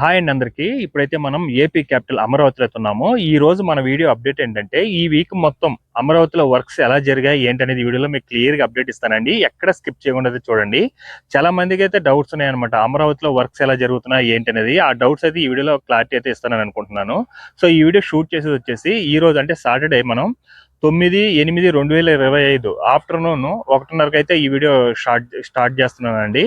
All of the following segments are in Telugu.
హాయ్ అండి అందరికి. ఇప్పుడైతే మనం ఏపీ క్యాపిటల్ అమరావతిలో అయితే ఉన్నాము ఈ రోజు మన వీడియో అప్డేట్ ఏంటంటే ఈ వీక్ మొత్తం అమరావతిలో వర్క్స్ ఎలా జరిగాయి ఏంటనేది వీడియోలో మీకు క్లియర్గా అప్డేట్ ఇస్తానండి. ఎక్కడ స్కిప్ చేయకుండా చూడండి. చాలా మందికి అయితే డౌట్స్ ఉన్నాయన్నమాట. అమరావతిలో వర్క్స్ ఎలా జరుగుతున్నాయి ఏంటనేది. ఆ డౌట్స్ అయితే ఈ వీడియోలో క్లారిటీ అయితే ఇస్తానని అనుకుంటున్నాను. సో ఈ వీడియో షూట్ చేసేది వచ్చేసి ఈ రోజు అంటే సాటర్డే మనం తొమ్మిది ఎనిమిది రెండు వేల ఇరవై ఐదు ఆఫ్టర్నూన్ ఒకటిన్నరకు అయితే ఈ వీడియో స్టార్ట్ స్టార్ట్ చేస్తున్నానండి.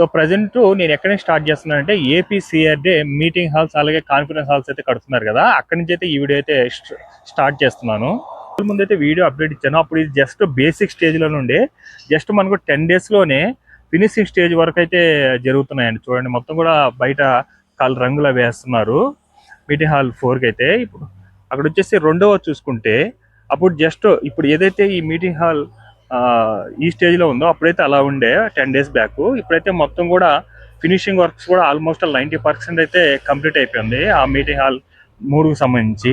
సో ప్రజెంట్ నేను ఎక్కడ నుంచి స్టార్ట్ చేస్తున్నానంటే ఏపీ సిఆర్డే మీటింగ్ హాల్స్ అలాగే కాన్ఫరెన్స్ హాల్స్ అయితే కడుతున్నారు కదా అక్కడి నుంచి అయితే ఈ వీడియో అయితే స్ట- స్టార్ట్ చేస్తున్నాను. ముందు అయితే వీడియో అప్డేట్ ఇచ్చాను అప్పుడు ఇది జస్ట్ బేసిక్ స్టేజ్లో నుండి జస్ట్ మనకు టెన్ డేస్లోనే ఫినిషింగ్ స్టేజ్ వరకు అయితే జరుగుతున్నాయండి. చూడండి మొత్తం కూడా బయట కల్ రంగులు అవి వేస్తున్నారు. మీటింగ్ హాల్ ఫోర్కి అయితే ఇప్పుడు అక్కడ వచ్చేసి రెండవ చూసుకుంటే అప్పుడు జస్ట్ ఇప్పుడు ఏదైతే ఈ మీటింగ్ హాల్ ఈ స్టేజ్లో ఉందో అప్పుడైతే అలా ఉండే టెన్ డేస్ బ్యాక్ ఇప్పుడైతే మొత్తం కూడా ఫినిషింగ్ వర్క్స్ కూడా ఆల్మోస్ట్ నైంటీ పర్సెంట్ అయితే కంప్లీట్ అయిపోయింది ఆ మీటింగ్ హాల్ మూడుకు సంబంధించి.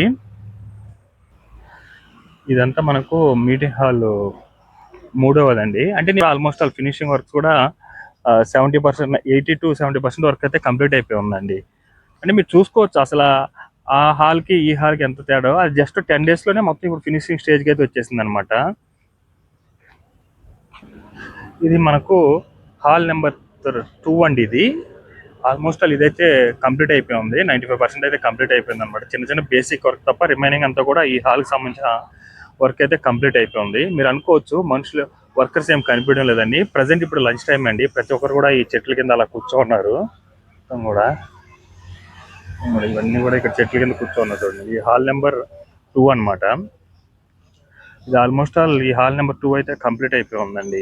ఇదంతా మనకు మీటింగ్ హాల్ మూడవదండి. అంటే నేను ఆల్మోస్ట్ ఆల్ ఫినిషింగ్ వర్క్స్ కూడా seventy percent eighty to seventy percent work అయితే కంప్లీట్ అయిపోయి ఉందండి. అంటే మీరు చూసుకోవచ్చు అసలు ఆ హాల్కి ఈ హాల్కి ఎంత తేడా? అది జస్ట్ టెన్ డేస్లోనే మొత్తం ఇప్పుడు ఫినిషింగ్ స్టేజ్కి అయితే వచ్చేసింది అనమాట ఇది మనకు హాల్ నెంబర్ టూ అండి ఇది. ఆల్మోస్ట్ ఆల్ ఇదైతే కంప్లీట్ అయిపోయి ఉంది. నైంటీ ఫైవ్ పర్సెంట్ అయితే కంప్లీట్ అయిపోయింది అనమాట చిన్న చిన్న బేసిక్ వర్క్ తప్ప రిమైనింగ్ అంతా కూడా ఈ హాల్కి సంబంధించిన వర్క్ అయితే కంప్లీట్ అయిపోయింది మీరు అనుకోవచ్చు మనుషులు వర్కర్స్ ఏం కనిపించడం లేదండి. ప్రజెంట్ ఇప్పుడు లంచ్ టైం అండి. ప్రతి ఒక్కరు కూడా ఈ చెట్ల కింద అలా కూర్చోన్నారు. మొత్తం కూడా ఇవన్నీ కూడా ఇక్కడ చెట్ల కింద కూర్చోన్నారు చూడండి. ఈ హాల్ నెంబర్ టూ అన్నమాట. ఇది ఆల్మోస్ట్ ఆల్ ఈ హాల్ నెంబర్ టూ అయితే కంప్లీట్ అయిపోయి ఉందండి.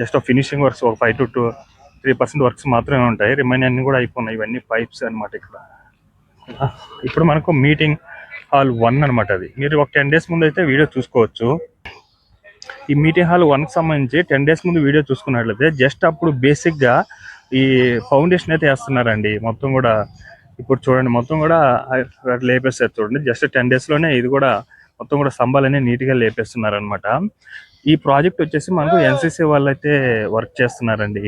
జస్ట్ ఫినిషింగ్ వర్క్స్ ఒక five to two three percent works మాత్రమే ఉంటాయి. రిమైన్ అన్ని కూడా అయిపోయినాయి. ఇవన్నీ పైప్స్ అన్నమాట ఇక్కడ. ఇప్పుడు మనకు మీటింగ్ హాల్ వన్ అన్నమాట అది. మీరు ఒక టెన్ డేస్ ముందు అయితే వీడియో చూసుకోవచ్చు. ఈ మీటింగ్ హాల్ వన్కి సంబంధించి టెన్ డేస్ ముందు వీడియో చూసుకున్నట్లయితే జస్ట్ అప్పుడు బేసిక్గా ఈ ఫౌండేషన్ అయితే వేస్తున్నారండి. మొత్తం కూడా ఇప్పుడు చూడండి మొత్తం కూడా లేపేస్తారు చూడండి. జస్ట్ టెన్ డేస్లోనే ఇది కూడా మొత్తం కూడా స్తంభాలన్నీ నీట్గా లేపేస్తున్నారు అనమాట ఈ ప్రాజెక్ట్ వచ్చేసి మనకు ఎన్సీసీ వాళ్ళు అయితే వర్క్ చేస్తున్నారండి.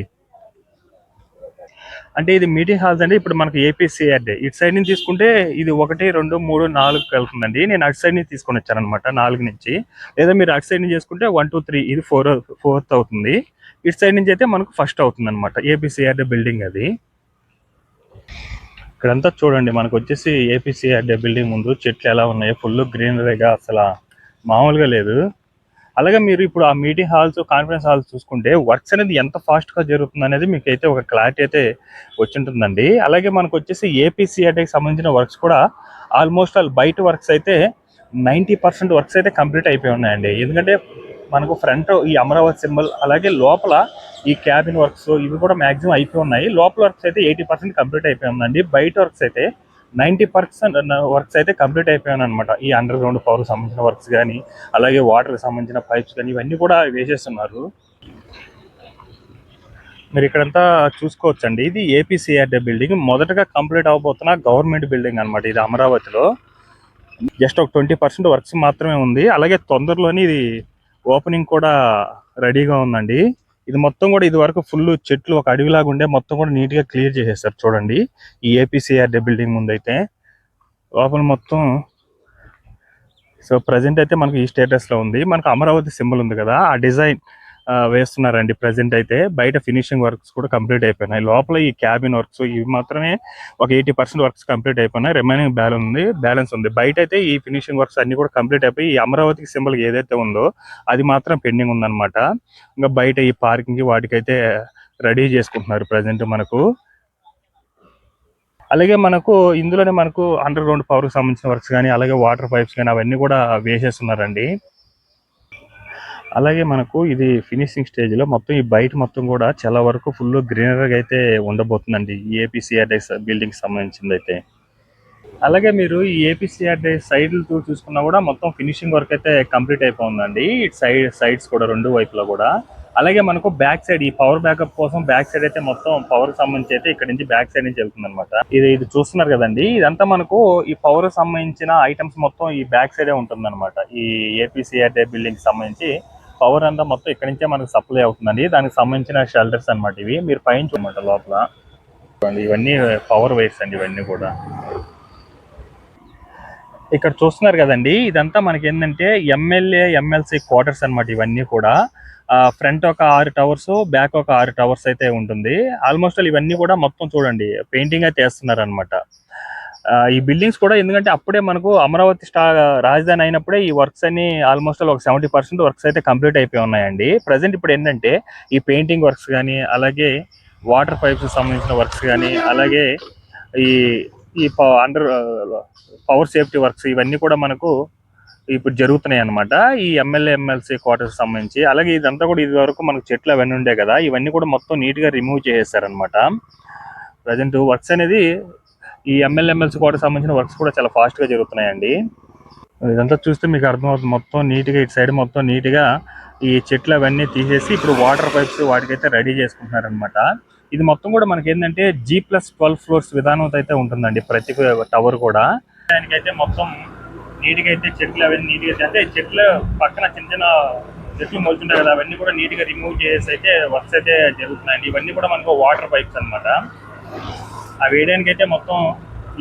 అంటే ఇది మీటింగ్ హాల్స్ అంటే ఇప్పుడు మనకు ఏపీసీఆర్డే ఇటు సైడ్ నుంచి తీసుకుంటే ఇది ఒకటి రెండు మూడు నాలుగు వెళ్తుందండి. నేను అటు సైడ్ నుంచి తీసుకొని వచ్చాను అనమాట నాలుగు నుంచి. లేదా మీరు అటు సైడ్ నుంచి చేసుకుంటే వన్ టూ త్రీ ఇది ఫోర్ ఫోర్త్ అవుతుంది. ఇటు సైడ్ నుంచి అయితే మనకు ఫస్ట్ అవుతుంది అనమాట ఏపీసీఆర్డే బిల్డింగ్ అది. ఇక్కడంతా చూడండి మనకు వచ్చేసి ఏపీసీఆర్డే బిల్డింగ్ ముందు చెట్లు ఎలా ఉన్నాయో ఫుల్ గ్రీనరీగా అసలు మామూలుగా లేదు. అలాగే మీరు ఇప్పుడు ఆ మీటింగ్ హాల్స్ కాన్ఫరెన్స్ హాల్స్ చూసుకుంటే వర్క్స్ అనేది ఎంత ఫాస్ట్గా జరుగుతుంది అనేది మీకు అయితే ఒక క్లారిటీ అయితే వచ్చింటుందండి. అలాగే మనకు వచ్చేసి ఏపీసీఆర్టీకి సంబంధించిన వర్క్స్ కూడా ఆల్మోస్ట్ ఆల్ బయట వర్క్స్ అయితే నైంటీ పర్సెంట్ వర్క్స్ అయితే కంప్లీట్ అయిపోయి ఉన్నాయండి. ఎందుకంటే మనకు ఫ్రంట్ ఈ అమరావతి సింబల్ అలాగే లోపల ఈ క్యాబిన్ వర్క్స్ ఇవి కూడా మాక్సిమం అయిపోయి ఉన్నాయి. లోపల వర్క్స్ అయితే ఎయిటీ పర్సెంట్ కంప్లీట్ అయిపోయి ఉందండి. బయట వర్క్స్ అయితే నైంటీ పర్సెంట్ వర్క్స్ అయితే కంప్లీట్ అయిపోయాను అనమాట ఈ అండర్ గ్రౌండ్ పవర్ సంబంధించిన వర్క్స్ కానీ అలాగే వాటర్ సంబంధించిన పైప్స్ కానీ ఇవన్నీ కూడా వేసేస్తున్నారు. మీరు ఇక్కడంతా చూసుకోవచ్చండి. ఇది ఏపీసీఆర్డే బిల్డింగ్ మొదటగా కంప్లీట్ అవబోతున్న గవర్నమెంట్ బిల్డింగ్ అన్నమాట ఇది అమరావతిలో. జస్ట్ ఒక ట్వంటీ పర్సెంట్ వర్క్స్ మాత్రమే ఉంది. అలాగే తొందరలోనే ఇది ఓపెనింగ్ కూడా రెడీగా ఉందండి. ఇది మొత్తం కూడా ఇది వరకు ఫుల్ చెట్లు ఒక అడవిలాగా ఉండే మొత్తం కూడా నీట్గా క్లియర్ చేసేస్తారు చూడండి. ఈ ఏపీసీఆర్డే బిల్డింగ్ ముందు అయితే లోపల మొత్తం సో ప్రజెంట్ అయితే మనకి ఈ స్టేటస్లో ఉంది. మనకు అమరావతి సింబల్ ఉంది కదా ఆ డిజైన్ వేస్తున్నారండి ప్రజెంట్ అయితే. బయట ఫినిషింగ్ వర్క్స్ కూడా కంప్లీట్ అయిపోయినాయి. లోపల ఈ క్యాబిన్ వర్క్స్ ఇవి మాత్రమే ఒక ఎయిటీ పర్సెంట్ వర్క్స్ కంప్లీట్ అయిపోయినాయి. రిమైనింగ్ బ్యాలెన్స్ ఉంది బ్యాలెన్స్ ఉంది. బయట అయితే ఈ ఫినిషింగ్ వర్క్స్ అన్ని కూడా కంప్లీట్ అయిపోయి ఈ అమరావతికి సింబల్ ఏదైతే ఉందో అది మాత్రం పెండింగ్ ఉందన్నమాట. ఇంకా బయట ఈ పార్కింగ్ వాటికైతే రెడీ చేసుకుంటున్నారు ప్రజెంట్ మనకు. అలాగే మనకు ఇందులోనే మనకు అండర్ గ్రౌండ్ పవర్కి సంబంధించిన వర్క్స్ కానీ అలాగే వాటర్ పైప్స్ కానీ అవన్నీ కూడా వేసేస్తున్నారండి. అలాగే మనకు ఇది ఫినిషింగ్ స్టేజ్లో మొత్తం ఈ బయట మొత్తం కూడా చాలా వరకు ఫుల్ గ్రీనరీగా అయితే ఉండబోతుందండి ఈ ఏపీసీఆర్డీ బిల్డింగ్ సంబంధించింది అయితే. అలాగే మీరు ఈ ఏపీసీఆర్డీ సైడ్ చూసుకున్నా కూడా మొత్తం ఫినిషింగ్ వర్క్ అయితే కంప్లీట్ అయిపోయిందండి. సైడ్ సైడ్స్ కూడా రెండు వైపులో కూడా. అలాగే మనకు బ్యాక్ సైడ్ ఈ పవర్ బ్యాకప్ కోసం బ్యాక్ సైడ్ అయితే మొత్తం పవర్ సంబంధించి అయితే ఇక్కడ నుంచి బ్యాక్ సైడ్ నుంచి వెళ్తుంది అనమాట ఇది ఇది చూస్తున్నారు కదండి. ఇదంతా మనకు ఈ పవర్ సంబంధించిన ఐటమ్స్ మొత్తం ఈ బ్యాక్ సైడే ఉంటుంది అనమాట ఈ ఏపీసీఆర్డే బిల్డింగ్ సంబంధించి. పవర్ అంతా మొత్తం ఇక్కడి నుంచే మనకు సప్లై అవుతుందండి. దానికి సంబంధించిన షెల్టర్స్ అన్నమాట ఇవి. మీరు పైన చూడమాట లోపల. ఇవన్నీ పవర్ వైర్స్ అండి ఇవన్నీ కూడా. ఇక్కడ చూస్తున్నారు కదండి ఇదంతా మనకి ఏంటంటే ఎమ్మెల్యే ఎమ్మెల్సీ క్వార్టర్స్ అన్నమాట ఇవన్నీ కూడా. ఫ్రంట్ ఒక ఆరు టవర్స్ బ్యాక్ ఒక ఆరు టవర్స్ అయితే ఉంటుంది. ఆల్మోస్ట్ ఇవన్నీ కూడా మొత్తం చూడండి పెయింటింగ్ అయితే వేస్తున్నారు అనమాట ఈ బిల్డింగ్స్ కూడా ఎందుకంటే అప్పుడే మనకు అమరావతి స్టా రాజధాని అయినప్పుడే ఈ వర్క్స్ అన్ని ఆల్మోస్ట్ ఒక సెవెంటీ పర్సెంట్ వర్క్స్ అయితే కంప్లీట్ అయిపోయి ఉన్నాయండి. ప్రజెంట్ ఇప్పుడు ఏంటంటే ఈ పెయింటింగ్ వర్క్స్ కానీ అలాగే వాటర్ పైప్స్ సంబంధించిన వర్క్స్ కానీ అలాగే ఈ ఈ అండర్ పవర్ సేఫ్టీ వర్క్స్ ఇవన్నీ కూడా మనకు ఇప్పుడు జరుగుతున్నాయి అన్నమాట. ఈ ఎమ్మెల్యే ఎమ్మెల్సీ క్వార్టర్స్ సంబంధించి అలాగే ఇదంతా కూడా ఇది వరకు మనకు చెట్లు అవన్నీ ఉండే కదా ఇవన్నీ కూడా మొత్తం నీట్గా రిమూవ్ చేసేసారనమాట ప్రజెంట్ వర్క్స్ అనేది ఈ ఎమ్మెల్యే కోటకు సంబంధించిన వర్క్స్ కూడా చాలా ఫాస్ట్గా జరుగుతున్నాయండి. ఇదంతా చూస్తే మీకు అర్థమవుతుంది. మొత్తం నీట్గా ఇటు సైడ్ మొత్తం నీట్గా ఈ చెట్లు అవన్నీ తీసేసి ఇప్పుడు వాటర్ పైప్స్ వాటికైతే రెడీ చేసుకుంటున్నారనమాట ఇది మొత్తం కూడా మనకి ఏంటంటే జీ ప్లస్ ట్వెల్వ్ ఫ్లోర్స్ విధానం అయితే ఉంటుందండి ప్రతి టవర్ కూడా. దానికైతే మొత్తం నీట్గా అయితే చెట్లు అవన్నీ నీట్గా అంటే చెట్లు పక్కన చిన్న చిన్న చెట్లు మొలుతుంటాయి కదా అవన్నీ కూడా నీట్గా రిమూవ్ చేసి అయితే వర్క్స్ అయితే జరుగుతున్నాయండి. ఇవన్నీ కూడా మనకు వాటర్ పైప్స్ అన్నమాట. ఆ వేయడానికి అయితే మొత్తం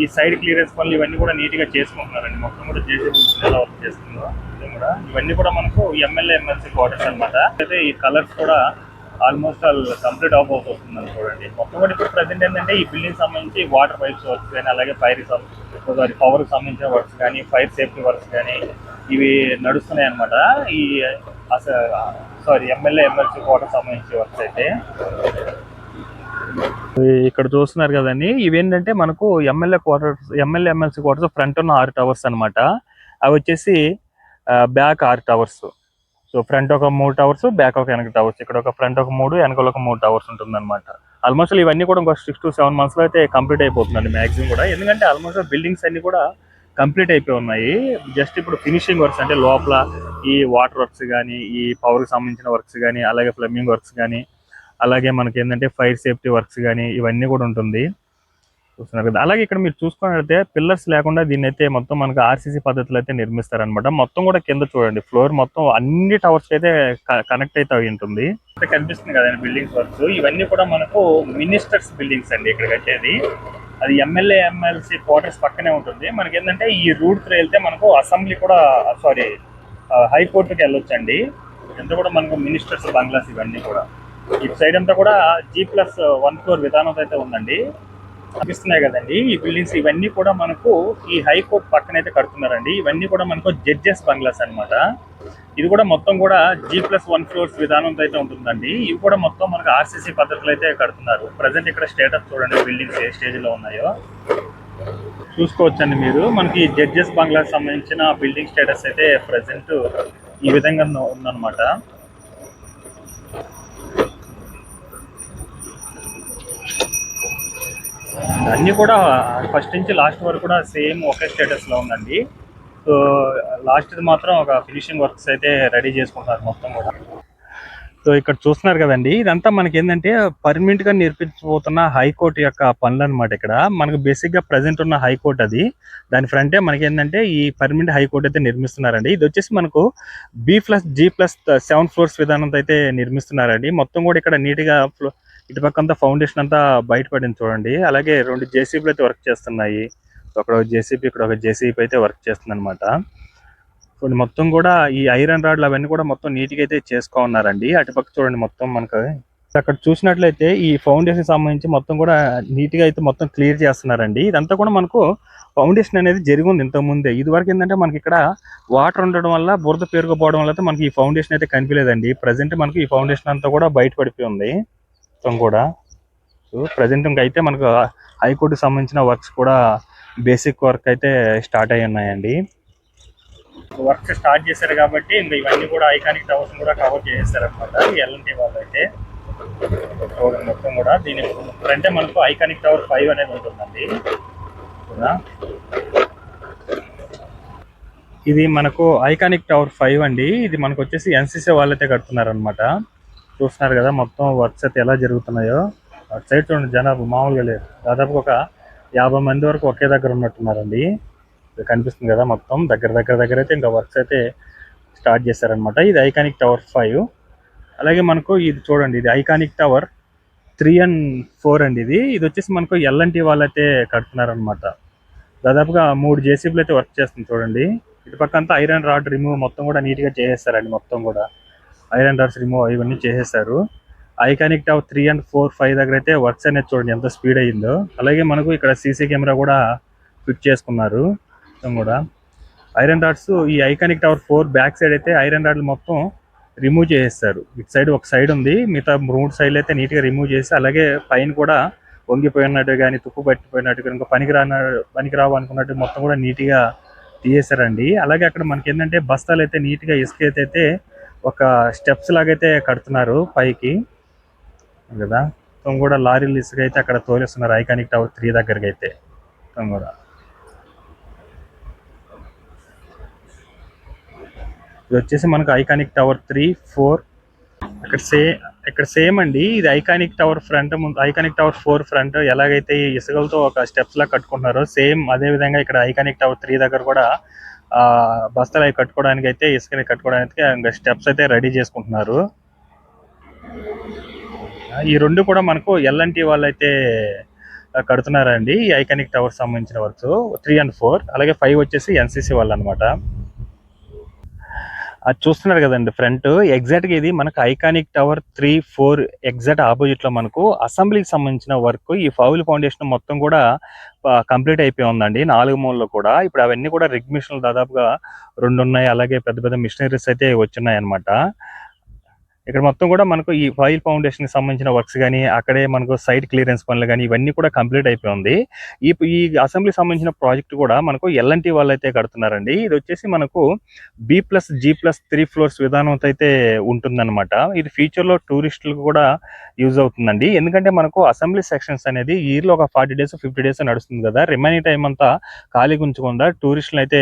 ఈ సైడ్ క్లియరెన్స్ పనులు ఇవన్నీ కూడా నీట్గా చేసుకుంటున్నారండి. మొత్తం కూడా చేసి ఎలా వర్క్ చేస్తుందో ఇది కూడా. ఇవన్నీ కూడా మనకు ఎమ్మెల్యే ఎమ్మెల్సీ క్వార్టర్స్ అనమాట అయితే ఈ కలర్స్ కూడా ఆల్మోస్ట్ ఆల్ కంప్లీట్ ఆఫ్ అవుతుంది చూడండి. మొత్తం కూడా ఇప్పుడు ప్రజెంట్ ఏంటంటే ఈ బిల్డింగ్ సంబంధించి వాటర్ పైప్స్ వర్క్స్ కానీ అలాగే ఫైర్ సారీ పవర్ సంబంధించిన వర్క్స్ కానీ ఫైర్ సేఫ్టీ వర్క్స్ కానీ ఇవి నడుస్తున్నాయి అనమాట ఈ సారీ ఎమ్మెల్యే ఎమ్మెల్సీ క్వార్టర్ సంబంధించి వర్క్స్ అయితే. ఇక్కడ చూస్తున్నారు కదండి. ఇవేంటంటే మనకు MLA quarters MLA MLC quarters front ఉన్న ఆరు టవర్స్ అన్నమాట. అవి వచ్చేసి బ్యాక్ ఆరు టవర్స్ సో ఫ్రంట్ ఒక మూడు టవర్స్ బ్యాక్ ఒక వెనక టవర్స్ ఇక్కడ ఒక ఫ్రంట్ ఒక మూడు వెనకాల ఒక మూడు టవర్స్ ఉంటుంది అనమాట ఆల్మోస్ట్ ఇవన్నీ కూడా ఒక సిక్స్ టు సెవెన్ మంత్స్లో అయితే కంప్లీట్ అయిపోతుందండి మ్యాక్సిమం కూడా. ఎందుకంటే ఆల్మోస్ట్ బిల్డింగ్స్ అన్ని కూడా కంప్లీట్ అయిపోయి ఉన్నాయి. జస్ట్ ఇప్పుడు ఫినిషింగ్ వర్క్స్ అంటే లోపల ఈ వాటర్ వర్క్స్ కానీ ఈ పవర్కి సంబంధించిన వర్క్స్ కానీ అలాగే ప్లంబింగ్ వర్క్స్ కానీ అలాగే మనకి ఏంటంటే ఫైర్ సేఫ్టీ వర్క్స్ కానీ ఇవన్నీ కూడా ఉంటుంది. చూస్తున్నారు కదా. అలాగే ఇక్కడ మీరు చూసుకున్నట్లయితే పిల్లర్స్ లేకుండా దీన్ని అయితే మొత్తం మనకు ఆర్సీసీ పద్ధతిలో అయితే నిర్మిస్తారనమాట మొత్తం కూడా కింద చూడండి. ఫ్లోర్ మొత్తం అన్ని టవర్స్ అయితే కనెక్ట్ అయితే అయి ఉంటుంది. కనిపిస్తుంది కదండి బిల్డింగ్స్ వర్క్స్. ఇవన్నీ కూడా మనకు మినిస్టర్స్ బిల్డింగ్స్ అండి ఇక్కడ కట్టేది అది ఎమ్మెల్యే ఎమ్మెల్సీ క్వార్టర్స్ పక్కనే ఉంటుంది. మనకి ఏంటంటే ఈ రూట్ వెళ్తే మనకు అసెంబ్లీ కూడా సారీ హైకోర్టుకి వెళ్ళొచ్చండి. ఎంత కూడా మనకు మినిస్టర్స్ బంగ్లాస్ ఇవన్నీ కూడా. ఇటు సైడ్ అంతా కూడా జీ ప్లస్ వన్ ఫ్లోర్ విధానం అయితే ఉందండి. కనిపిస్తున్నాయి కదండి. ఈ బిల్డింగ్స్ ఇవన్నీ కూడా మనకు ఈ హైకోర్టు పక్కన అయితే కడుతున్నారండి. ఇవన్నీ కూడా మనకు జడ్జెస్ బంగ్లాస్ అన్నమాట. ఇది కూడా మొత్తం కూడా జీ ప్లస్ వన్ ఫ్లోర్స్ విధానంతో అయితే ఉంటుందండి. ఇవి కూడా మొత్తం మనకు ఆర్సీసీ పద్ధతులు అయితే కడుతున్నారు. ప్రజెంట్ ఇక్కడ స్టేటస్ చూడండి బిల్డింగ్స్ ఏ స్టేజ్లో ఉన్నాయో. చూసుకోవచ్చండి మీరు. మనకి జడ్జెస్ బంగ్లాకి సంబంధించిన బిల్డింగ్ స్టేటస్ అయితే ప్రజెంట్ ఈ విధంగా ఉందన్నమాట అన్ని కూడా ఫస్ట్ నుంచి లాస్ట్ వరకు కూడా సేమ్ ఒకే స్టేటస్లో ఉందండి. సో లాస్ట్ మాత్రం ఒక ఫినిషింగ్ వర్క్స్ అయితే రెడీ చేసుకుంటారు మొత్తం కూడా. సో ఇక్కడ చూస్తున్నారు కదండి ఇదంతా మనకి ఏంటంటే పర్మనెంట్గా నిర్మించబోతున్న హైకోర్టు యొక్క పనులు అనమాట ఇక్కడ. మనకు బేసిక్గా ప్రజెంట్ ఉన్న హైకోర్టు అది. దాని ఫ్రంటే మనకి ఏంటంటే ఈ పర్మనెంట్ హైకోర్టు అయితే నిర్మిస్తున్నారండి. ఇది వచ్చేసి మనకు B plus G plus seven floors విధానంతో అయితే నిర్మిస్తున్నారండి. మొత్తం కూడా ఇక్కడ నీట్గా ఇటు పక్క అంతా ఫౌండేషన్ అంతా బయటపడింది చూడండి. అలాగే రెండు జేసీబీలు అయితే వర్క్ చేస్తున్నాయి. అక్కడ జేసీబీ ఇక్కడ ఒక జేసీబీ అయితే వర్క్ చేస్తుంది అనమాట చూడండి మొత్తం కూడా ఈ ఐరన్ రాడ్లు అవన్నీ కూడా మొత్తం నీట్గా అయితే చేసుకో ఉన్నారండి. అటుపక్క చూడండి మొత్తం మనకు. అక్కడ చూసినట్లయితే ఈ ఫౌండేషన్ సంబంధించి మొత్తం కూడా నీట్గా అయితే మొత్తం క్లియర్ చేస్తున్నారండి. ఇదంతా కూడా మనకు ఫౌండేషన్ అనేది జరిగి ఉంది ఇంతకు ముందే. ఇది వరకు ఏంటంటే మనకి ఇక్కడ వాటర్ ఉండడం వల్ల బురద పేరుకుపోవడం వల్ల అయితే మనకి ఈ ఫౌండేషన్ అయితే కనిపించలేదండి ప్రజెంట్ మనకి ఈ ఫౌండేషన్ అంతా కూడా బయట ఉంది మొత్తం కూడా. సో ప్రజెంట్ అయితే మనకు హైకోర్టుకు సంబంధించిన వర్క్స్ కూడా బేసిక్ వర్క్ అయితే స్టార్ట్ అయి ఉన్నాయండి. వర్క్ స్టార్ట్ చేశారు కాబట్టి ఇంకా ఇవన్నీ కూడా ఐకానిక్ టవర్స్ కూడా కవర్ చేసేస్తారు అనమాట ఎల్ఎన్టీ వాళ్ళు అయితే. చూడండి మొత్తం కూడా దీని అంటే మనకు ఐకానిక్ టవర్ ఫైవ్ అనేది ఉంటుందండి. ఇది మనకు ఐకానిక్ టవర్ ఫైవ్ అండి. ఇది మనకు వచ్చేసి ఎన్సీసీ వాళ్ళైతే కడుతున్నారు అనమాట చూస్తున్నారు కదా మొత్తం వర్క్స్ అయితే ఎలా జరుగుతున్నాయో. అటు సైడ్ చూడండి జనాభా మామూలుగా లేదు. దాదాపు ఒక యాభై మంది వరకు ఒకే దగ్గర ఉన్నట్టున్నారండి. కనిపిస్తుంది కదా మొత్తం. దగ్గర దగ్గర దగ్గర అయితే ఇంకా వర్క్స్ అయితే స్టార్ట్ చేశారనమాట ఇది ఐకానిక్ టవర్ ఫైవ్. అలాగే మనకు ఇది చూడండి ఇది iconic tower three and four అండి ఇది. ఇది వచ్చేసి మనకు ఎల్ఎన్టీ వాళ్ళైతే కడుతున్నారనమాట దాదాపుగా మూడు జేసీబీలు అయితే వర్క్ చేస్తుంది చూడండి. ఇటు పక్క అంతా ఐరన్ రాడ్ రిమూవ్ మొత్తం కూడా నీట్గా చేసేస్తారండి మొత్తం కూడా. ఐరన్ రాడ్స్ రిమూవ్ ఇవన్నీ చేసేసారు iconic tower three and four five దగ్గర అయితే వర్క్స్ అనేది చూడండి ఎంత స్పీడ్ అయ్యిందో. అలాగే మనకు ఇక్కడ సీసీ కెమెరా కూడా ఫిట్ చేసుకున్నారు. కూడా. ఐరన్ రాడ్స్ ఈ iconic tower four back side అయితే ఐరన్ రాడ్లు మొత్తం రిమూవ్ చేసేస్తారు. ఇటు సైడ్ ఒక సైడ్ ఉంది. మిగతా మూడు సైడ్లు అయితే నీట్గా రిమూవ్ చేసి అలాగే పైన కూడా వంగిపోయినట్టు కానీ తుప్పు పట్టిపోయినట్టు ఇంకా పనికి రాన పనికి అనుకున్నట్టు మొత్తం కూడా నీట్గా తీసేశారండి. అలాగే అక్కడ మనకి ఏంటంటే బస్తాలు అయితే నీట్గా ఇసుక అయితే ఒక స్టెప్స్ లాగైతే కడుతున్నారు పైకి. కదా? మొత్తం కూడా లారీలు ఇసుక అయితే అక్కడ తోలేస్తున్నారు. ఐకానిక్ టవర్ త్రీ దగ్గరికి అయితే మొత్తం కూడా ఇది వచ్చేసి మనకు ఐకానిక్ టవర్ త్రీ ఫోర్. ఇక్కడ సే ఇక్కడ సేమ్ అండి. ఇది ఐకానిక్ టవర్ ఫ్రంట్ ముందు ఐకానిక్ టవర్ ఫోర్ ఫ్రంట్ ఎలాగైతే ఈ ఇసుకలతో ఒక స్టెప్స్ లా కట్టుకుంటున్నారో సేమ్ అదే విధంగా ఇక్కడ ఐకానిక్ టవర్ త్రీ దగ్గర కూడా బస్తాలు అవి కట్టుకోవడానికి అయితే ఇసుకని కట్టుకోవడానికి ఇంకా స్టెప్స్ అయితే రెడీ చేసుకుంటున్నారు. ఈ రెండు కూడా మనకు ఎల్ఎన్టీ వాళ్ళు అయితే కడుతున్నారండి. ఈ ఐకానిక్ టవర్ సంబంధించిన వర్క్స్ త్రీ అండ్ ఫోర్. అలాగే ఫైవ్ వచ్చేసి ఎన్సీసీ వాళ్ళు అనమాట అది చూస్తున్నారు కదండి ఫ్రంట్. ఎగ్జాక్ట్గా ఇది మనకు iconic tower three four exact ఆపోజిట్లో మనకు అసెంబ్లీకి సంబంధించిన వర్క్ ఈ ఫౌల్ ఫౌండేషన్ మొత్తం కూడా కంప్లీట్ అయిపోయి ఉందండి. నాలుగు మూలలో కూడా. ఇప్పుడు అవన్నీ కూడా రిగ్ మిషన్లు దాదాపుగా రెండు ఉన్నాయి అలాగే పెద్ద పెద్ద మిషనరీస్ అయితే వచ్చినాయి అనమాట ఇక్కడ మొత్తం కూడా మనకు ఈ ఫైల్ ఫౌండేషన్కి సంబంధించిన వర్క్స్ కానీ అక్కడే మనకు సైట్ క్లియరెన్స్ పనులు కానీ ఇవన్నీ కూడా కంప్లీట్ అయిపోయి ఉంది. ఈ ఈ అసెంబ్లీ సంబంధించిన ప్రాజెక్ట్ కూడా మనకు ఎల్ఎన్టీ వాళ్ళు అయితే కడుతున్నారండి. ఇది వచ్చేసి మనకు B plus G plus three floors విధానంతో అయితే ఉంటుందన్నమాట. ఇది ఫ్యూచర్లో టూరిస్టులకు కూడా యూజ్ అవుతుందండి. ఎందుకంటే మనకు అసెంబ్లీ సెక్షన్స్ అనేది ఇయర్లో ఒక ఫార్టీ డేస్ ఫిఫ్టీ డేస్ నడుస్తుంది కదా. రిమైనింగ్ టైం అంతా ఖాళీ ఉంచకుండా టూరిస్టులు అయితే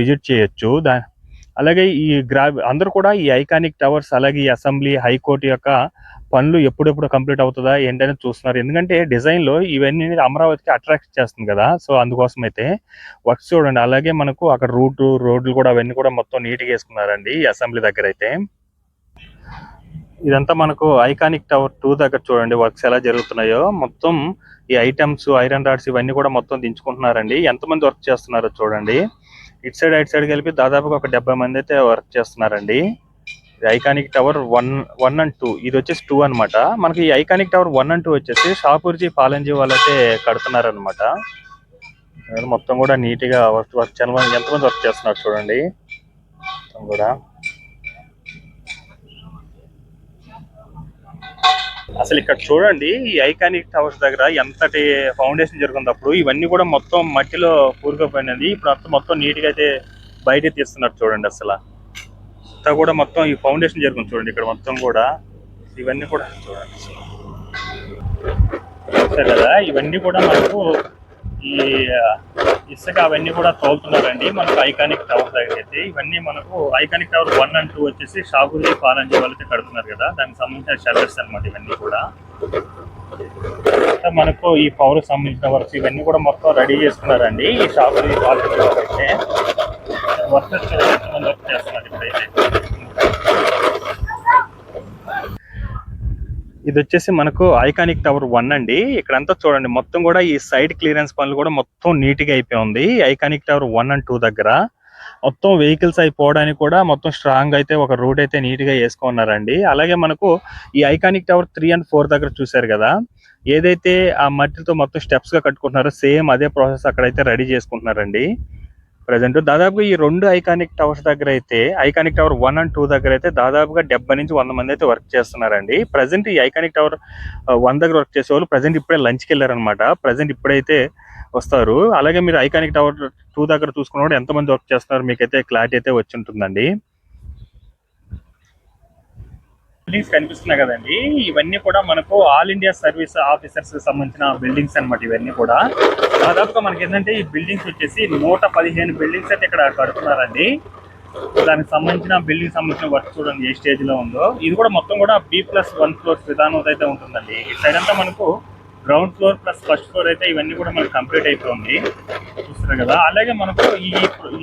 విజిట్ చేయొచ్చు. దా అలాగే ఈ గ్రా అందరూ కూడా ఈ ఐకానిక్ టవర్స్ అలాగే ఈ అసెంబ్లీ హైకోర్టు యొక్క పనులు ఎప్పుడెప్పుడు కంప్లీట్ అవుతుందా ఏంటని చూస్తున్నారు. ఎందుకంటే డిజైన్లో ఇవన్నీ అమరావతికి అట్రాక్ట్ చేస్తుంది కదా సో అందుకోసం అయితే వర్క్స్ చూడండి. అలాగే మనకు అక్కడ రూట్ రోడ్లు కూడా అవన్నీ కూడా మొత్తం నీట్గా వేసుకున్నారండి ఈ అసెంబ్లీ దగ్గర అయితే. ఇదంతా మనకు ఐకానిక్ టవర్ టూ దగ్గర చూడండి వర్క్స్ ఎలా జరుగుతున్నాయో. మొత్తం ఈ ఐటమ్స్ ఐరన్ రాడ్స్ ఇవన్నీ కూడా మొత్తం దించుకుంటున్నారండి. ఎంతమంది వర్క్ చేస్తున్నారో చూడండి. ఇటు సైడ్ అటు సైడ్ కలిపి దాదాపుగా ఒక డెబ్బై మంది అయితే వర్క్ చేస్తున్నారండి. Iconic tower one one and two ఇది వచ్చేసి టూ అన్నమాట. మనకి ఈ iconic tower one and two వచ్చేసి షాపూర్జీ పాలంజీ వాళ్ళైతే కడుతున్నారు అనమాట మొత్తం కూడా నీట్గా వర్క్ వర్క్ చాలా ఎంతమంది వర్క్ చేస్తున్నారు చూడండి. మొత్తం కూడా. అసలు ఇక్కడ చూడండి ఈ ఐకానిక్ టవర్స్ దగ్గర ఎంతటి ఫౌండేషన్ జరుగుతుంది. అప్పుడు ఇవన్నీ కూడా మొత్తం మట్టిలో కూరుకుపోయినది ఇప్పుడు అంతా మొత్తం నీట్గా అయితే బయట తీస్తున్నారు చూడండి అసలు. అంతా కూడా మొత్తం ఈ ఫౌండేషన్ జరుగుతుంది చూడండి ఇక్కడ మొత్తం కూడా. ఇవన్నీ కూడా చూడండి చూస్తారు కదా? ఇవన్నీ కూడా మనకు ఈ ఇసుక అవన్నీ కూడా తోలుతున్నారండి. మనకు ఐకానిక్ టవర్ దగ్గర అయితే. ఇవన్నీ మనకు iconic tower one and two వచ్చేసి షాపురి పాలంజీ వాళ్ళకి కడుతున్నారు కదా. దానికి సంబంధించిన షెల్టర్స్ అన్నమాట ఇవన్నీ కూడా. మనకు ఈ పవర్ సంబంధించిన వర్క్స్ ఇవన్నీ కూడా మొత్తం రెడీ చేసుకున్నారండి. ఈ షాపురి పాలంజీ వాళ్ళైతే. వర్కర్స్ వర్క్ చేస్తున్నారు ఇప్పుడైతే? ఇది వచ్చేసి మనకు ఐకానిక్ టవర్ వన్ అండి. ఇక్కడంతా చూడండి మొత్తం కూడా ఈ సైడ్ క్లియరెన్స్ పనులు కూడా మొత్తం నీట్గా అయిపోయి ఉంది. Iconic tower one and two దగ్గర. మొత్తం వెహికల్స్ అయిపోవడానికి కూడా మొత్తం స్ట్రాంగ్ అయితే ఒక రూట్ అయితే నీట్గా వేసుకున్నారండి. అలాగే మనకు ఈ iconic tower three and four దగ్గర చూసారు కదా. ఏదైతే ఆ మట్టితో మొత్తం స్టెప్స్గా కట్టుకుంటున్నారో సేమ్ అదే ప్రాసెస్ అక్కడైతే రెడీ చేసుకుంటున్నారండి. ప్రజెంట్ దాదాపుగా ఈ రెండు ఐకానిక్ టవర్స్ దగ్గర అయితే iconic tower one and two దగ్గర అయితే దాదాపుగా డెబ్బై నుంచి వంద మంది అయితే వర్క్ చేస్తున్నారండి. ప్రజెంట్ ఈ ఐకానిక్ టవర్ వన్ దగ్గర వర్క్ చేసే వాళ్ళు ప్రజెంట్ ఇప్పుడే లంచ్కి వెళ్ళారనమాట ప్రజెంట్ ఇప్పుడైతే వస్తారు. అలాగే మీరు ఐకానిక్ టవర్ టూ దగ్గర చూసుకున్నప్పుడు ఎంతమంది వర్క్ చేస్తున్నారు మీకైతే క్లారిటీ అయితే వచ్చి ఉంటుందండి. బిల్డింగ్స్ కనిపిస్తున్నాయి కదండి. ఇవన్నీ కూడా మనకు ఆల్ ఇండియా సర్వీస్ ఆఫీసర్స్ సంబంధించిన బిల్డింగ్స్ అన్నమాట ఇవన్నీ కూడా. దాదాపుగా మనకి ఏంటంటే ఈ బిల్డింగ్స్ వచ్చేసి నూట పదిహేను బిల్డింగ్స్ అయితే ఇక్కడ కడుతున్నారండి. దానికి సంబంధించిన బిల్డింగ్ సంబంధించిన వర్క్ చూడండి ఏ స్టేజ్లో ఉందో. ఇది కూడా మొత్తం కూడా బి ప్లస్ వన్ ఫ్లోర్స్ విధానం అయితే ఉంటుందండి. ఈ సైడ్ అంతా మనకు ground floor plus first floor అయితే ఇవన్నీ కూడా మనకు కంప్లీట్ అయిపోయింది. చూస్తున్నారు కదా. అలాగే మనకు ఈ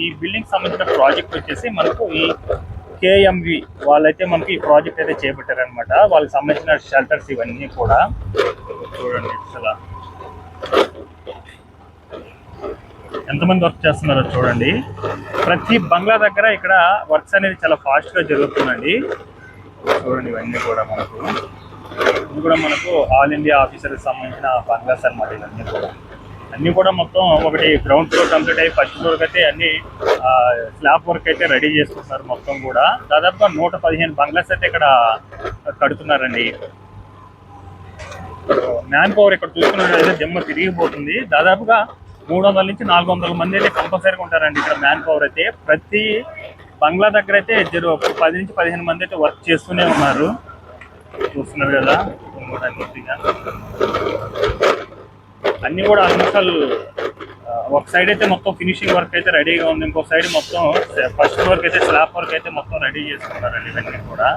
ఈ బిల్డింగ్ సంబంధించిన ప్రాజెక్ట్ వచ్చేసి మనకు ఈ కేఎంవి వాళ్ళైతే మనకి ఈ ప్రాజెక్ట్ అయితే చేపట్టారనమాట వాళ్ళకి సంబంధించిన షెల్టర్స్ ఇవన్నీ కూడా. చూడండి అసలు. ఎంతమంది వర్క్ చేస్తున్నారో చూడండి. ప్రతి బంగ్లా దగ్గర ఇక్కడ వర్క్స్ అనేది చాలా ఫాస్ట్గా జరుగుతుందండి. చూడండి ఇవన్నీ కూడా మనకు. ఇది కూడా మనకు ఆల్ ఇండియా ఆఫీసర్కి సంబంధించిన బంగ్లాస్ అనమాట ఇవన్నీ కూడా. అన్ని కూడా మొత్తం ఒకటి గ్రౌండ్ ఫ్లోర్ కంప్లీట్ అయ్యి ఫస్ట్ ఫ్లోర్ అయితే అన్ని స్లాబ్ వర్క్ అయితే రెడీ చేసుకుంటున్నారు మొత్తం కూడా. దాదాపుగా నూట పదిహేను బంగ్లాస్ అయితే ఇక్కడ కడుతున్నారండి. మ్యాన్ పవర్ ఇక్కడ చూసుకున్నట్లయితే జమ్మ తిరిగిపోతుంది. దాదాపుగా మూడు వందల నుంచి నాలుగు వందల మంది అయితే కంపల్సరీగా ఉంటారండి ఇక్కడ మ్యాన్ పవర్ అయితే. ప్రతి బంగ్లా దగ్గర అయితే జరు పది నుంచి పదిహేను మంది అయితే వర్క్ చేస్తూనే ఉన్నారు. చూస్తున్నారు కదా కూడా అన్ని కూడా ఆల్మోస్ట్ ఒక సైడ్ అయితే మొత్తం ఫినిషింగ్ వర్క్ అయితే రెడీగా ఉంది. ఇంకో సైడ్ మొత్తం ఫస్ట్ వర్క్ అయితే స్లాబ్ వర్క్ అయితే మొత్తం రెడీ చేసుకున్నారండి ఇవన్నీ కూడా.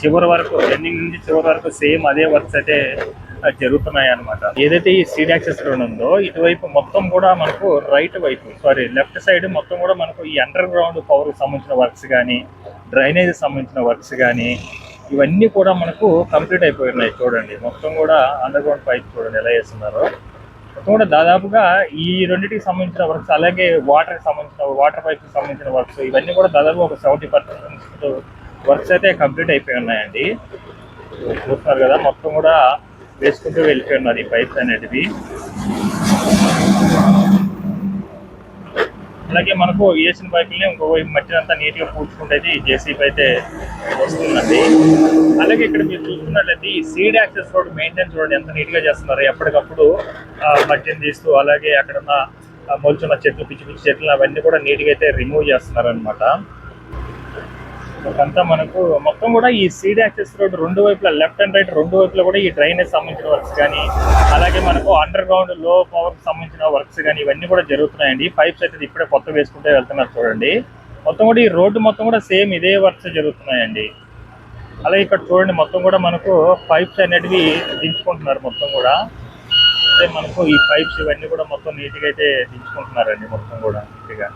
చివరి వరకు ఎండింగ్ నుంచి చివరి వరకు సేమ్ అదే వర్క్స్ అయితే జరుగుతున్నాయి అనమాట ఏదైతే ఈ సీడ్ యాక్సెస్ రోడ్ ఉందో ఇటువైపు మొత్తం కూడా మనకు రైట్ వైపు సారీ లెఫ్ట్ సైడ్ మొత్తం కూడా మనకు ఈ అండర్ గ్రౌండ్ పవర్కి సంబంధించిన వర్క్స్ కానీ డ్రైనేజ్ సంబంధించిన వర్క్స్ కానీ ఇవన్నీ కూడా మనకు కంప్లీట్ అయిపోయి ఉన్నాయి చూడండి. మొత్తం కూడా అండర్ గ్రౌండ్ పైప్ చూడండి ఎలా చేస్తున్నారో. మొత్తం కూడా దాదాపుగా ఈ రెండింటికి సంబంధించిన వర్క్స్ అలాగే వాటర్కి సంబంధించిన వాటర్ పైప్కి సంబంధించిన వర్క్స్ ఇవన్నీ కూడా దాదాపు ఒక సెవెంటీ పర్సెంట్ వర్క్స్ అయితే కంప్లీట్ అయిపోయి ఉన్నాయండి. చూస్తున్నారు కదా మొత్తం కూడా వేసుకుంటూ వెళ్ళిపోయి ఉన్నారు ఈ పైప్స్ అనేటివి. అలాగే మనకు వేసిన పైపుల్ని ఇంకోవైపు మట్టిని అంతా నీట్గా పూడ్చుకుంటే ఈ జేసీబీ అయితే వస్తుందండి. అలాగే ఇక్కడ మీరు చూసుకున్నట్లయితే ఈ సీడ్ యాక్సెస్ రోడ్ మెయింటైన్ చూడండి ఎంత నీట్గా చేస్తున్నారు. ఎప్పటికప్పుడు ఆ, మట్టిని తీస్తూ అలాగే అక్కడ ఉన్న మొలుచున్న చెట్లు పిచ్చి పిచ్చి చెట్లు అవన్నీ కూడా నీట్గా అయితే రిమూవ్ చేస్తున్నారు అనమాట అంతా మనకు మొత్తం కూడా ఈ సీడ్ యాక్సెస్ రోడ్ రెండు వైపులా లెఫ్ట్ అండ్ రైట్ రెండు వైపులా కూడా ఈ డ్రైనేజ్ సంబంధించిన వర్క్స్ కానీ అలాగే మనకు అండర్ గ్రౌండ్లో పవర్ సంబంధించిన వర్క్స్ కానీ ఇవన్నీ కూడా జరుగుతున్నాయండి. పైప్స్ అయితే ఇప్పుడే కొత్త వేసుకుంటే వెళ్తున్నారు చూడండి. మొత్తం కూడా ఈ రోడ్డు మొత్తం కూడా సేమ్ ఇదే వర్క్స్ జరుగుతున్నాయండి. అలాగే ఇక్కడ చూడండి మొత్తం కూడా మనకు పైప్స్ అనేటివి దించుకుంటున్నారు మొత్తం కూడా. అంటే మనకు ఈ పైప్స్ ఇవన్నీ కూడా మొత్తం నీట్గా అయితే దించుకుంటున్నారండి మొత్తం కూడా నీట్గా.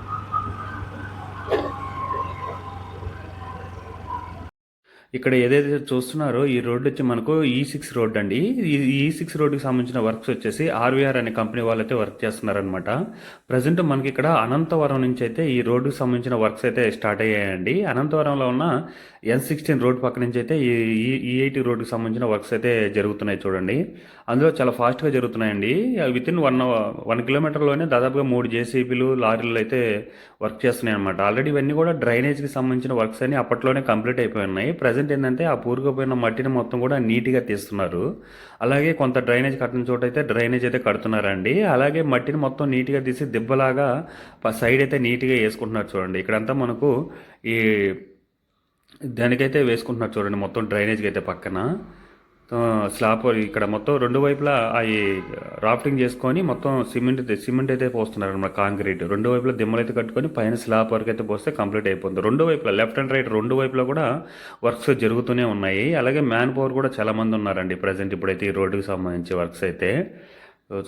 ఇక్కడ ఏదైతే చూస్తున్నారో ఈ రోడ్డు వచ్చి మనకు e ఈ సిక్స్ రోడ్ అండి. ఈ e ఈ సిక్స్ రోడ్డుకి సంబంధించిన వర్క్స్ వచ్చేసి ఆర్వీఆర్ అనే కంపెనీ వాళ్ళైతే వర్క్ చేస్తున్నారనమాట ప్రజెంట్ మనకి ఇక్కడ అనంతవరం నుంచి అయితే ఈ రోడ్డుకి సంబంధించిన వర్క్స్ అయితే స్టార్ట్ అయ్యాయండి. అనంతవరంలో ఉన్న ఎన్ సిక్స్టీన్ రోడ్ పక్క నుంచి అయితే ఈ ఈ ఎయిటీ రోడ్కి సంబంధించిన వర్క్స్ అయితే జరుగుతున్నాయి చూడండి. అందులో చాలా ఫాస్ట్గా జరుగుతున్నాయండి. విత్ ఇన్ వన్ వన్ కిలోమీటర్లోనే దాదాపుగా మూడు జేసీబీలు లారీలు అయితే వర్క్ చేస్తున్నాయి అనమాట ఆల్రెడీ ఇవన్నీ కూడా డ్రైనేజ్కి సంబంధించిన వర్క్స్ అన్ని అప్పట్లోనే కంప్లీట్ అయిపోయి ఉన్నాయి. ప్రజెంట్ ఏంటంటే ఆ పూరుకుపోయిన మట్టిని మొత్తం కూడా నీట్గా తీస్తున్నారు. అలాగే కొంత డ్రైనేజ్ కట్టిన చోట అయితే డ్రైనేజ్ అయితే కడుతున్నారండి. అలాగే మట్టిని మొత్తం నీట్గా తీసి దిబ్బలాగా సైడ్ అయితే నీట్గా వేసుకుంటున్నారు చూడండి. ఇక్కడంతా మనకు ఈ దానికైతే వేసుకుంటున్నారు చూడండి మొత్తం డ్రైనేజ్కి అయితే పక్కన. స్లాబ్ ఇక్కడ మొత్తం రెండు వైపులా అవి రాఫ్టింగ్ చేసుకొని మొత్తం సిమెంట్ అయితే- సిమెంట్ అయితే పోస్తున్నారు అనమాట కాంక్రీట్. రెండు వైపులా దిమ్మలు అయితే కట్టుకొని పైన స్లాబ్ వరకు అయితే పోస్తే కంప్లీట్ అయిపోతుంది. రెండు వైపులా లెఫ్ట్ అండ్ రైట్ రెండు వైపులా కూడా వర్క్స్ జరుగుతూనే ఉన్నాయి. అలాగే మ్యాన్ పవర్ కూడా చాలా మంది ఉన్నారండి ప్రజెంట్ ఇప్పుడైతే ఈ రోడ్డుకి సంబంధించి వర్క్స్ అయితే.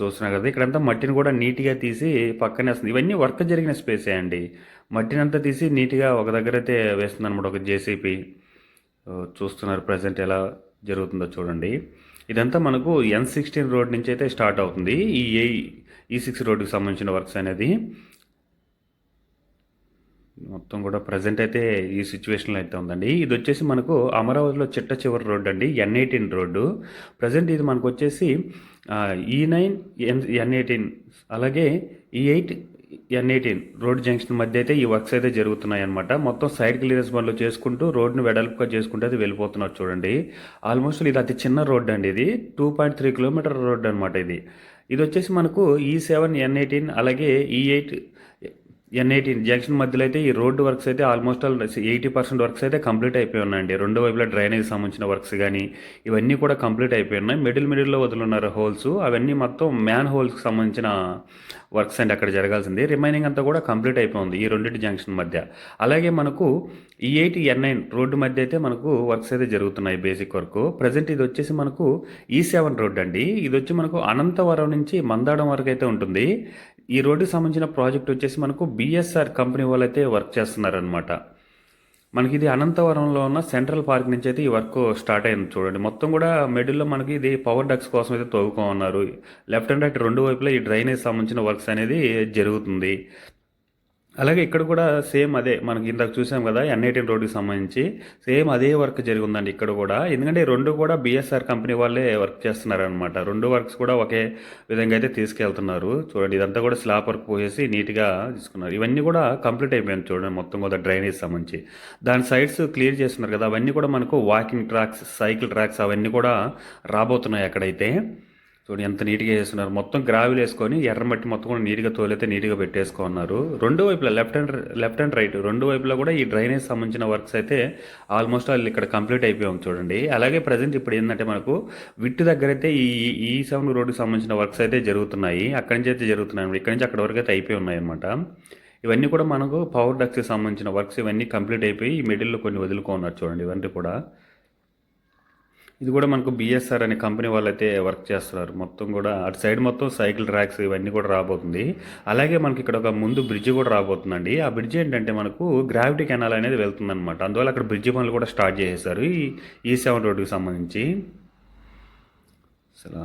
చూస్తున్నాం కదా ఇక్కడంతా మట్టిని కూడా నీట్గా తీసి పక్కనే వస్తుంది ఇవన్నీ వర్క్ జరిగిన స్పేసే అండి. మట్టిని అంతా తీసి నీట్గా ఒక దగ్గర అయితే వేస్తుంది అనమాట ఒక జేసీపీ. చూస్తున్నారు ప్రజెంట్ ఎలా జరుగుతుందో చూడండి. ఇదంతా మనకు ఎన్ సిక్స్టీన్ రోడ్ నుంచి అయితే స్టార్ట్ అవుతుంది. ఈ ఏ ఈ సిక్స్ రోడ్డుకి సంబంధించిన వర్క్స్ అనేది. మొత్తం కూడా ప్రజెంట్ అయితే ఈ సిచ్యువేషన్లో అయితే ఉందండి. ఇది వచ్చేసి మనకు అమరావతిలో చిట్ట చివరి రోడ్డు అండి ఎన్ ఎయిటీన్ రోడ్డు. ప్రజెంట్ ఇది మనకు వచ్చేసి ఈ నైన్ ఎన్ ఎన్ ఎయిటీన్ అలాగే ఈ eight N eighteen road junction మధ్య అయితే ఈ వర్క్స్ అయితే జరుగుతున్నాయి అనమాట మొత్తం సైడ్ క్లియరెన్స్ బండ్లు చేసుకుంటూ రోడ్ను వెడల్పుగా చేసుకుంటూ అయితే వెళ్ళిపోతున్నారు చూడండి. ఆల్మోస్ట్ ఇది అతి చిన్న రోడ్ అండి ఇది. Two point three kilometre road అనమాట ఇది. ఇది వచ్చేసి మనకు ఈ సెవెన్ ఎన్ ఎయిటీన్ అలాగే ఈ ఎయిట్ ఎన్ ఎయిటీన్ జంక్షన్ మధ్యలో అయితే ఈ రోడ్డు వర్క్స్ అయితే almost all eighty percent works అయితే కంప్లీట్ అయిపోయి ఉన్నాయండి. రెండు వైపులా డ్రైనేజ్ సంబంధించిన వర్క్స్ కానీ ఇవన్నీ కూడా కంప్లీట్ అయిపోయి ఉన్నాయి. మిడిల్ మిడిల్లో వదులున్నారు హోల్స్. అవన్నీ మొత్తం మ్యాన్ హోల్స్కి సంబంధించిన వర్క్స్ అండి అక్కడ జరగాల్సింది. రిమైనింగ్ అంతా కూడా కంప్లీట్ అయిపోయింది ఈ రెండింటి జంక్షన్ మధ్య. అలాగే మనకు ఈ ఎయిట్ ఎన్ నైన్ రోడ్డు మధ్య అయితే మనకు వర్క్స్ అయితే జరుగుతున్నాయి బేసిక్ వర్క్. ప్రజెంట్ ఇది వచ్చేసి మనకు ఈ సెవెన్ రోడ్ అండి. ఇది వచ్చి మనకు అనంతవరం నుంచి మందాడం వరకు అయితే ఉంటుంది. ఈ రోడ్డుకి సంబంధించిన ప్రాజెక్ట్ వచ్చేసి మనకు బిఎస్ఆర్ కంపెనీ వాళ్ళు అయితే వర్క్ చేస్తున్నారనమాట మనకి ఇది అనంతవరంలో ఉన్న సెంట్రల్ పార్క్ నుంచి అయితే ఈ వర్క్ స్టార్ట్ అయింది చూడండి. మొత్తం కూడా మిడిల్లో మనకి ఇది పవర్ డక్స్ కోసం అయితే తవ్వుకోమన్నారు లెఫ్ట్ అండ్ రైట్ రెండు వైపులా ఈ డ్రైనేజ్ సంబంధించిన వర్క్స్ అనేది జరుగుతుంది. అలాగే ఇక్కడ కూడా సేమ్ అదే మనకి ఇందాక చూసాం కదా ఎన్ రోడ్డుకి సంబంధించి. సేమ్ అదే వర్క్ జరిగిందండి ఇక్కడ కూడా. ఎందుకంటే రెండు కూడా బిఎస్ఆర్ కంపెనీ వాళ్ళే వర్క్ చేస్తున్నారు అనమాట రెండు వర్క్స్ కూడా ఒకే విధంగా అయితే తీసుకెళ్తున్నారు. చూడండి ఇదంతా కూడా స్లాబ్ వర్క్ పోసేసి నీట్గా తీసుకున్నారు. ఇవన్నీ కూడా కంప్లీట్ అయిపోయింది చూడండి మొత్తం కూడా డ్రైనేజ్ సంబంధించి. దాని సైడ్స్ క్లియర్ చేస్తున్నారు కదా అవన్నీ కూడా మనకు వాకింగ్ ట్రాక్స్ సైకిల్ ట్రాక్స్ అవన్నీ కూడా రాబోతున్నాయి అక్కడైతే. చూడండి ఎంత నీట్గా వేస్తున్నారు మొత్తం గ్రావిల్ వేసుకొని ఎర్రమట్టి మొత్తం కూడా నీట్గా తోలైతే నీట్గా పెట్టేసుకున్నారు. రెండు వైపులా left and left and right రెండు వైపులా కూడా ఈ డ్రైనేజ్ సంబంధించిన వర్క్స్ అయితే ఆల్మోస్ట్ వాళ్ళు ఇక్కడ కంప్లీట్ అయిపోయాం చూడండి. అలాగే ప్రజెంట్ ఇప్పుడు ఏంటంటే మనకు విట్టు దగ్గర అయితే ఈ ఈ సెవెన్ రోడ్డుకి సంబంధించిన వర్క్స్ అయితే జరుగుతున్నాయి. అక్కడి నుంచి అయితే జరుగుతున్నాయి ఇక్కడి నుంచి అక్కడ వరకు అయితే అయిపోయి ఉన్నాయి అనమాట ఇవన్నీ కూడా మనకు పవర్ డక్స్కి సంబంధించిన వర్క్స్ ఇవన్నీ కంప్లీట్ అయిపోయి ఈ మిడిల్లో కొన్ని వదులుకున్నారు చూడండి. ఇవన్నీ కూడా ఇది కూడా మనకు బిఎస్ఆర్ అనే కంపెనీ వాళ్ళైతే వర్క్ చేస్తున్నారు. మొత్తం కూడా అటు సైడ్ మొత్తం సైకిల్ ట్రాక్స్ ఇవన్నీ కూడా రాబోతుంది. అలాగే మనకి ఇక్కడ ఒక ముందు బ్రిడ్జ్ కూడా రాబోతుందండి. ఆ బ్రిడ్జ్ ఏంటంటే మనకు గ్రావిటీ కెనాల్ అనేది వెళ్తుందన్నమాట. అందువల్ల అక్కడ బ్రిడ్జ్ పనులు కూడా స్టార్ట్ చేసేసారు ఈ ఈ సెవెన్ రోడ్డుకి సంబంధించి. అసలు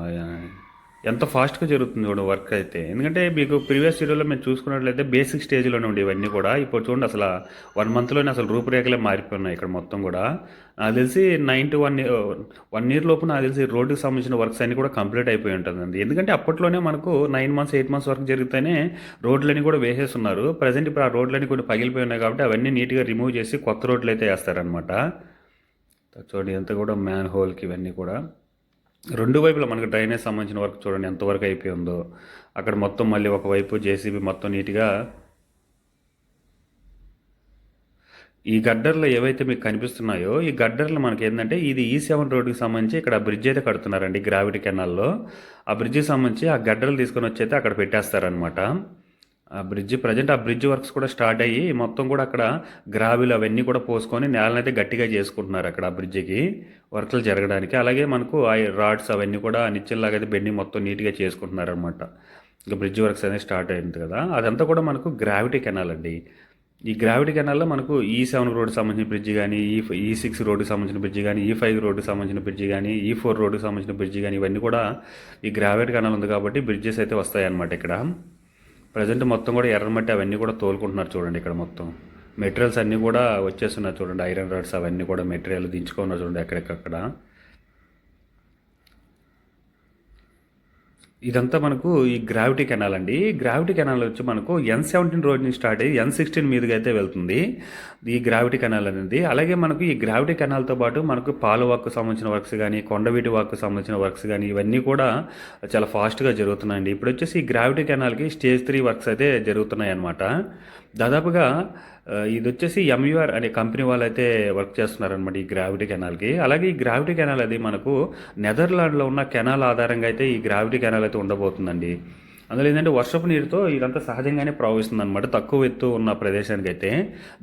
ఎంత ఫాస్ట్గా జరుగుతుంది చూడండి వర్క్ అయితే? ఎందుకంటే మీకు ప్రీవియస్ వీడియోలో మేము చూసుకున్నట్లయితే బేసిక్ స్టేజ్లోనే ఉండే ఇవన్నీ కూడా. ఇప్పుడు చూడండి అసలు వన్ మంత్లోనే అసలు రూపురేఖలే మారిపోయినాయి ఇక్కడ మొత్తం కూడా. నాకు తెలిసి nine to one one year లోపు నాకు తెలిసి రోడ్డుకి సంబంధించిన వర్క్స్ అన్నీ కూడా కంప్లీట్ అయిపోయి ఉంటుందండి. ఎందుకంటే అప్పట్లోనే మనకు నైన్ మంత్స్ ఎయిట్ మంత్స్ వరకు జరిగితేనే రోడ్లన్నీ కూడా వేసేస్తున్నారు. ప్రజెంట్ ఇప్పుడు ఆ రోడ్లన్నీ కొన్ని పగిలిపోయి ఉన్నాయి కాబట్టి అవన్నీ నీట్గా రిమూవ్ చేసి కొత్త రోడ్లు అయితే వేస్తారనమాట చూడండి ఎంత కూడా మ్యాన్ హోల్కి ఇవన్నీ కూడా. రెండు వైపులా మనకు డ్రైనేజ్ సంబంధించిన వర్క్ చూడండి ఎంతవరకు అయిపోయి ఉందో. అక్కడ మొత్తం మళ్ళీ ఒకవైపు జేసీబీ మొత్తం నీట్గా ఈ గడ్డర్లు ఏవైతే మీకు కనిపిస్తున్నాయో ఈ గడ్డర్లు మనకి ఏంటంటే ఇది e ఈ సెవెన్ రోడ్డుకి సంబంధించి ఇక్కడ బ్రిడ్జ్ అయితే కడుతున్నారండి గ్రావిటీ కెనాల్లో ఆ బ్రిడ్జ్కి సంబంధించి ఆ గడ్డలు తీసుకొని వచ్చి అయితే అక్కడ పెట్టేస్తారనమాట ఆ బ్రిడ్జ్ ప్రజెంట్ ఆ బ్రిడ్జ్ వర్క్స్ కూడా స్టార్ట్ అయ్యి మొత్తం కూడా అక్కడ గ్రావిలు అవన్నీ కూడా పోసుకొని నేలనైతే గట్టిగా చేసుకుంటున్నారు అక్కడ ఆ బ్రిడ్జికి వర్క్లు జరగడానికి. అలాగే మనకు ఆ రాడ్స్ అవన్నీ కూడా నిచ్చెల్లాగా అయితే బెండింగ్ మొత్తం నీట్గా చేసుకుంటున్నారు అనమాట ఇంకా బ్రిడ్జ్ వర్క్స్ అనేది స్టార్ట్ అయింది కదా. అదంతా కూడా మనకు గ్రావిటీ కెనాల్ అండి. ఈ గ్రావిటీ కెనాల్లో మనకు ఈ సెవెన్ రోడ్డు సంబంధించిన బ్రిడ్జ్ కానీ ఈ ఈ సిక్స్ రోడ్డుకి సంబంధించిన బ్రిడ్జ్ కానీ ఈ ఫైవ్ రోడ్డుకి సంబంధించిన బ్రిడ్జ్ కానీ ఈ ఫోర్ రోడ్డుకి సంబంధించిన బ్రిడ్జ్ కానీ ఇవన్నీ కూడా ఈ గ్రావిటీ కెనాల్ ఉంది కాబట్టి బ్రిడ్జెస్ అయితే వస్తాయి అన్నమాట ఇక్కడ. ప్రజెంట్ మొత్తం కూడా ఎర్రమట్టి అవన్నీ కూడా తోలుకుంటున్నారు చూడండి ఇక్కడ మొత్తం. మెటీరియల్స్ అన్నీ కూడా వచ్చేస్తున్నారు చూడండి. ఐరన్ రాడ్స్ అవన్నీ కూడా మెటీరియల్ దించుకున్నారు చూడండి ఎక్కడికక్కడ ఇదంతా మనకు ఈ గ్రావిటీ కెనాల్ అండి. గ్రావిటీ కెనాల్ వచ్చి మనకు ఎన్ సెవెంటీన్ రోడ్ నుంచి స్టార్ట్ అయ్యి ఎన్ సిక్స్టీన్ మీదుగా అయితే వెళ్తుంది. ఈ గ్రావిటీ కెనాల్ అనేది. అలాగే మనకు ఈ గ్రావిటీ కెనాల్తో పాటు మనకు పాలు వాక్కు సంబంధించిన వర్క్స్ కానీ కొండవీటి వాక్కు సంబంధించిన వర్క్స్ కానీ ఇవన్నీ కూడా చాలా ఫాస్ట్గా జరుగుతున్నాయండి. ఇప్పుడు వచ్చేసి ఈ గ్రావిటీ కెనాల్కి స్టేజ్ త్రీ వర్క్స్ అయితే జరుగుతున్నాయి అన్నమాట దాదాపుగా ఇది వచ్చేసి ఎంయూఆర్ అనే కంపెనీ వాళ్ళు అయితే వర్క్ చేస్తున్నారనమాట ఈ గ్రావిటీ కెనాల్కి. అలాగే ఈ గ్రావిటీ కెనాల్ అది మనకు నెదర్లాండ్లో ఉన్న కెనాల్ ఆధారంగా అయితే ఈ గ్రావిటీ కెనాల్ అయితే ఉండబోతుందండి. అందులో ఏంటంటే వర్షపు నీరుతో ఇదంతా సహజంగానే ప్రవహిస్తుంది అనమాట తక్కువ ఎత్తు ఉన్న ప్రదేశానికి అయితే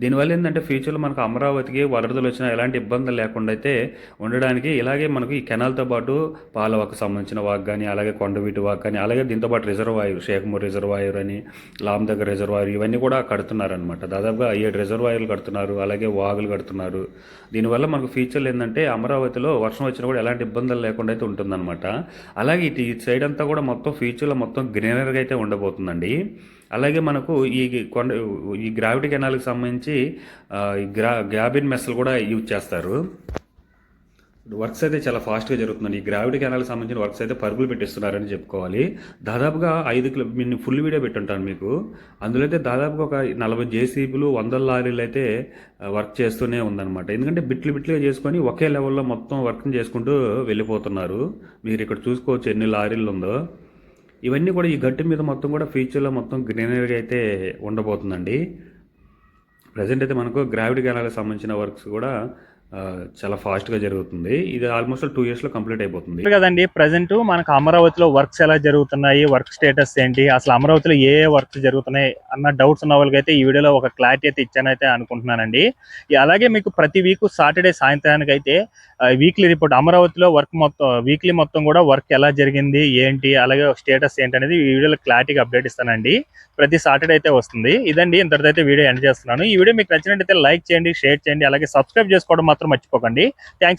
దీనివల్ల ఏంటంటే ఫ్యూచర్లో మనకు అమరావతికి వరదలు వచ్చినా ఎలాంటి ఇబ్బందులు లేకుండా అయితే ఉండడానికి ఇలాగే మనకు ఈ కెనాల్తో పాటు పాలవాకు సంబంధించిన వాక్ కానీ అలాగే కొండవీటి వాక్ కానీ అలాగే దీంతో పాటు రిజర్వాయర్ షేక్మూర్ రిజర్వాయర్ అని లామ్ దగ్గర రిజర్వాయర్ ఇవన్నీ కూడా కడుతున్నారనమాట దాదాపుగా ఏడు రిజర్వాయర్లు కడుతున్నారు అలాగే వాగులు కడుతున్నారు. దీనివల్ల మనకు ఫ్యూచర్లో ఏంటంటే అమరావతిలో వర్షం వచ్చినా కూడా ఎలాంటి ఇబ్బందులు లేకుండా అయితే ఉంటుందన్నమాట. అలాగే ఇటు ఈ సైడ్ అంతా కూడా మొత్తం ఫ్యూచర్లో మొత్తం గ్రీన్ మైనర్గా అయితే ఉండబోతుందండి. అలాగే మనకు ఈ కొండ ఈ గ్రావిటీ కెనాల్కి సంబంధించి ఈ గ్రా గ్యాబిన్ మెస్లు కూడా యూజ్ చేస్తారు. వర్క్స్ అయితే చాలా ఫాస్ట్గా జరుగుతుందండి. ఈ గ్రావిటీ కెనాల్కి సంబంధించిన వర్క్స్ అయితే పరుగులు పెట్టిస్తున్నారని చెప్పుకోవాలి. దాదాపుగా ఐదు కిలో నేను ఫుల్ వీడియో పెట్టుంటాను మీకు. అందులో అయితే దాదాపుగా ఒక నలభై జేసీబీలు వందల లారీలు అయితే వర్క్ చేస్తూనే ఉందన్నమాట. ఎందుకంటే బిట్లు బిట్లుగా చేసుకొని ఒకే లెవెల్లో మొత్తం వర్క్ చేసుకుంటూ వెళ్ళిపోతున్నారు. మీరు ఇక్కడ చూసుకోవచ్చు ఎన్ని లారీలు ఉందో. ఇవన్నీ కూడా ఈ గట్టు మీద మొత్తం కూడా ఫ్యూచర్లో మొత్తం గ్రీనరీగా అయితే ఉండబోతుందండి. ప్రజెంట్ అయితే మనకు గ్రావిటీ కెనాల్కి సంబంధించిన వర్క్స్ కూడా చాలా ఫాస్ట్గా జరుగుతుంది. ఇది ఆల్మోస్ట్ టూ ఇయర్స్లో కంప్లీట్ అయిపోతుంది. కదండి ప్రజెంట్ మనకు అమరావతిలో వర్క్స్ ఎలా జరుగుతున్నాయి వర్క్ స్టేటస్ ఏంటి అసలు అమరావతిలో ఏ ఏ వర్క్స్ జరుగుతున్నాయి అన్న డౌట్స్ ఉన్న వాళ్ళకైతే ఈ వీడియోలో ఒక క్లారిటీ అయితే ఇచ్చానైతే అనుకుంటున్నానండి. అలాగే మీకు ప్రతి వీక్ సాటర్డే సాయంత్రానికి అయితే వీక్లీ రిపోర్ట్ అమరావతిలో వర్క్ మొత్తం వీక్లీ మొత్తం కూడా వర్క్ ఎలా జరిగింది ఏంటి అలాగే స్టేటస్ ఏంటి అనేది ఈ వీడియోలో క్లారిటీగా అప్డేట్ ఇస్తానండి. ప్రతి సాటర్డే అయితే వస్తుంది. ఇదండి ఇంతటితో అయితే వీడియో ఎండ్ చేస్తున్నాను. ఈ వీడియో మీకు నచ్చినట్టయితే లైక్ చేయండి షేర్ చేయండి అలాగే సబ్స్క్రైబ్ చేసుకోవడం మాత్రం మర్చిపోకండి. థ్యాంక్స్